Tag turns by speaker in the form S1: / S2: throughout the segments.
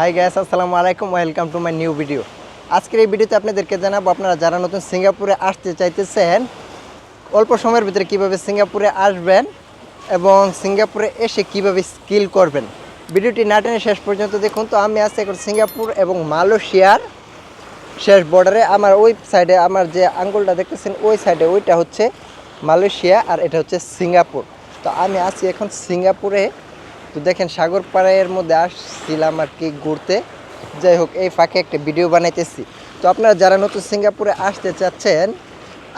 S1: High guys আসসালামু আলাইকুম welcome to my new video আজকের এই ভিডিওতে আপনাদেরকে জানাব, আপনারা যারা নতুন সিঙ্গাপুরে আসতে চাইতেছেন, অল্প সময়ের ভিতরে কীভাবে সিঙ্গাপুরে আসবেন এবং সিঙ্গাপুরে এসে কীভাবে স্কিল করবেন। ভিডিওটি না টেনে শেষ পর্যন্ত দেখুন। তো আমি আছি এখন সিঙ্গাপুর এবং মালয়েশিয়ার শেষ বর্ডারে আমার ওই সাইডে আমার যে আঙ্গুলটা দেখতেছেন, ওই সাইডে ওইটা হচ্ছে মালয়েশিয়া আর এটা হচ্ছে সিঙ্গাপুর। তো আমি আছি এখন সিঙ্গাপুরে। তো দেখেন সাগর পাড়ায়ের মধ্যে আসছিলাম আর কি ঘুরতে। যাই হোক, এই ফাঁকে একটা ভিডিও বানাইতেছি। তো আপনারা যারা নতুন সিঙ্গাপুরে আসতে চাচ্ছেন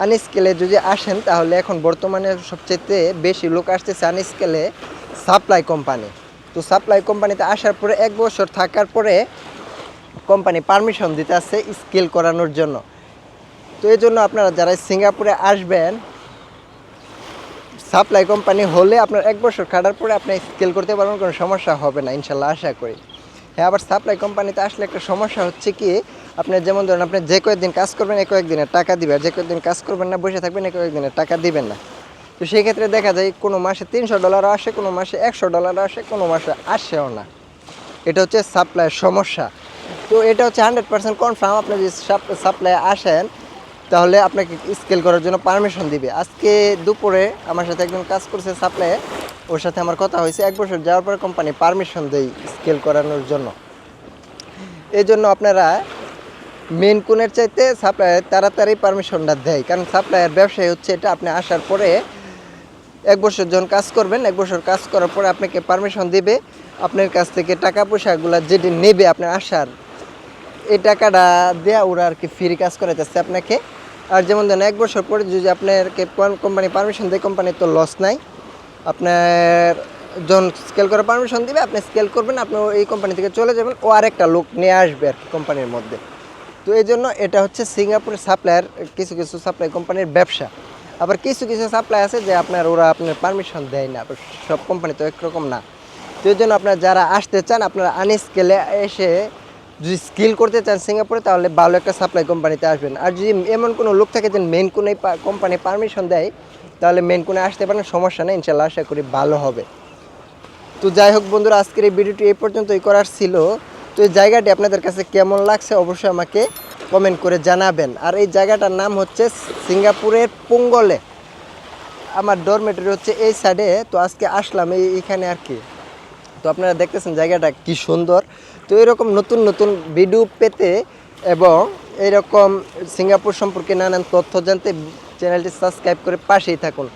S1: আনস্কেলে যদি আসেন, তাহলে এখন বর্তমানে সবচেয়ে বেশি লোক আসতেছে আনস্কেলে সাপ্লাই কোম্পানি তো সাপ্লাই কোম্পানিতে আসার পরে, এক বছর থাকার পরে কোম্পানি পারমিশন দিতে আছে স্কিল করানোর জন্য। তো এই জন্য আপনারা যারা সিঙ্গাপুরে আসবেন সাপ্লাই কোম্পানি হলে আপনার এক বছর খাটার পরে আপনি স্কেল করতে পারবেন, কোনো সমস্যা হবে না, ইনশাল্লাহ আশা করি। হ্যাঁ আবার সাপ্লাই কোম্পানিতে আসলে একটা সমস্যা হচ্ছে কি, আপনি যেমন ধরুন আপনি যে কয়েকদিন কাজ করবেন এক কয়েকদিনের টাকা দিবেন যে কয়েকদিন কাজ করবেন না, বসে থাকবেন এক কয়েকদিনের টাকা দিবেন না। তো সেই ক্ষেত্রে দেখা যায় কোনো মাসে তিনশো ডলারও আসে, কোনো মাসে একশো ডলারও আসে, কোনো মাসে আসেও না। এটা হচ্ছে সাপ্লাইয়ের সমস্যা। তো এটা হচ্ছে হান্ড্রেড পার্সেন্ট কনফার্ম আপনি যদি সাপ্লাই আসেন তাহলে আপনাকে স্কেল করার জন্য পারমিশন দিবে। আজকে দুপুরে আমার সাথে একজন কাজ করছে সাপ্লাইয়ে ওর সাথে আমার কথা হয়েছে। এক বছর যাওয়ার পর কোম্পানি পারমিশন দেয় স্কেল করানোর জন্য। এই জন্য আপনারা মেন কোণের চাইতে সাপ্লাইয়ের তাড়াতাড়ি পারমিশনটা দেয়। কারণ সাপ্লাইয়ের ব্যবসায় হচ্ছে এটা আপনি আসার পরে এক বছর যখন কাজ করবেন, এক বছর কাজ করার পরে আপনাকে পারমিশন দিবে। আপনার কাছ থেকে টাকা পয়সাগুলো যেটি নেবে আপনার আসার, এই টাকাটা দেয়া ওরা আর কি ফ্রি কাজ করাইতেছে আপনাকে। আর যেমন ধরেন এক বছর পরে যদি আপনাকে কোম্পানি পারমিশন দেয় কোম্পানির তো লস নাই। আপনার যখন স্কেল করে পারমিশন দিবে, আপনি স্কেল করবেন, আপনি এই কোম্পানি থেকে চলে যাবেন, ও আরেকটা লোক নিয়ে আসবে আর কোম্পানির মধ্যে। তো এই জন্য এটা হচ্ছে সিঙ্গাপুরের সাপ্লায়ার কিছু কিছু সাপ্লাই কোম্পানির ব্যবসা। আবার কিছু কিছু সাপ্লাই আছে যে আপনার ওরা আপনার পারমিশন দেয় না সব কোম্পানি তো একরকম না। তো এই জন্য আপনার যারা আসতে চান, আপনারা আনস্কেলে এসে যদি স্কিল করতে চান সিঙ্গাপুরে, তাহলে ভালো একটা সাপ্লাই কোম্পানিতে আসবেন। আর যদি এমন কোনো লোক থাকে যে মেন কোনো কোম্পানি পারমিশন দেয়, তাহলে মেন কোনে আসতে পারেন, সমস্যা নেই, ইনশাল্লাহ আশা করি ভালো হবে। তো যাই হোক বন্ধুরা, আজকের এই ভিডিওটি এই পর্যন্তই করার ছিল। তো এই জায়গাটি আপনাদের কাছে কেমন লাগছে অবশ্যই আমাকে কমেন্ট করে জানাবেন। আর এই জায়গাটার নাম হচ্ছে সিঙ্গাপুরের পোঙ্গলে। আমার ডরমেটরি হচ্ছে এই সাইডে তো আজকে আসলাম এই এইখানে আর কি। তো আপনারা দেখতেছেন জায়গাটা কি সুন্দর। তো এরকম নতুন নতুন ভিডিও পেতে এবং এরকম সিঙ্গাপুর সম্পর্কে নানান তথ্য জানতে চ্যানেলটি সাবস্ক্রাইব করে পাশেই থাকুন।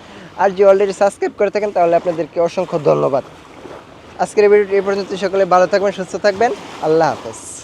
S1: আর যে অলরেডি সাবস্ক্রাইব করে থাকেন, তাহলে আপনাদেরকে অসংখ্য ধন্যবাদ। আজকের ভিডিওটি এই পর্যন্ত সকলে ভালো থাকবেন, সুস্থ থাকবেন। আল্লাহ হাফেজ।